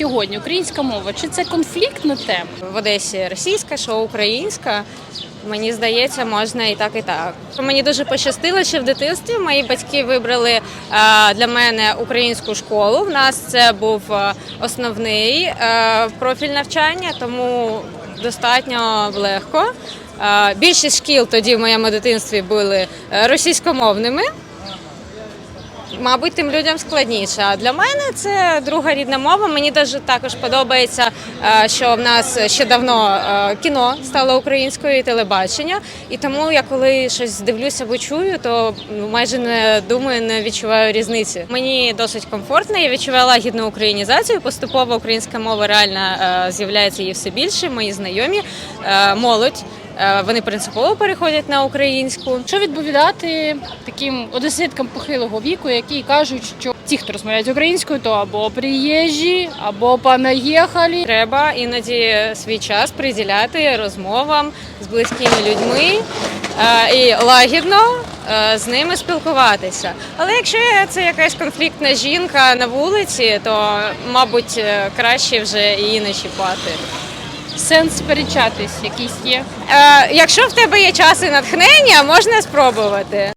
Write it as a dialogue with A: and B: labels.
A: сьогодні українська мова? Чи це конфліктна тема?
B: В Одесі російська, що українська. Мені здається, можна і так, і так. Мені дуже пощастило, що в дитинстві мої батьки вибрали е, для мене українську школу. В нас це був е, основний е, профіль навчання, тому достатньо легко. Більшість шкіл тоді в моєму дитинстві були російськомовними. Мабуть, тим людям складніше. А для мене це друга рідна мова. Мені дуже також подобається, е, що в нас ще давно е, кіно стало українською і телебачення. І тому я коли щось дивлюся або чую, то майже не думаю, не відчуваю різниці. Мені досить комфортно. Я відчуваю лагідну українізацію. Поступово українська мова реально е, з'являється її все більше. Мої знайомі, молодь. Е, Вони принципово переходять на українську.
A: Що відповідати таким одеситкам похилого віку, які кажуть, що ті, хто розмовляють українською, то або приїжджі, або понаїхали.
B: Треба іноді свій час приділяти розмовам з близькими людьми е, і лагідно е, з ними спілкуватися. Але якщо це якась конфліктна жінка на вулиці, то мабуть краще вже її не чіпати.
A: Сенс сперечатись якийсь є.
B: Е, Якщо в тебе є час і натхнення, можна спробувати.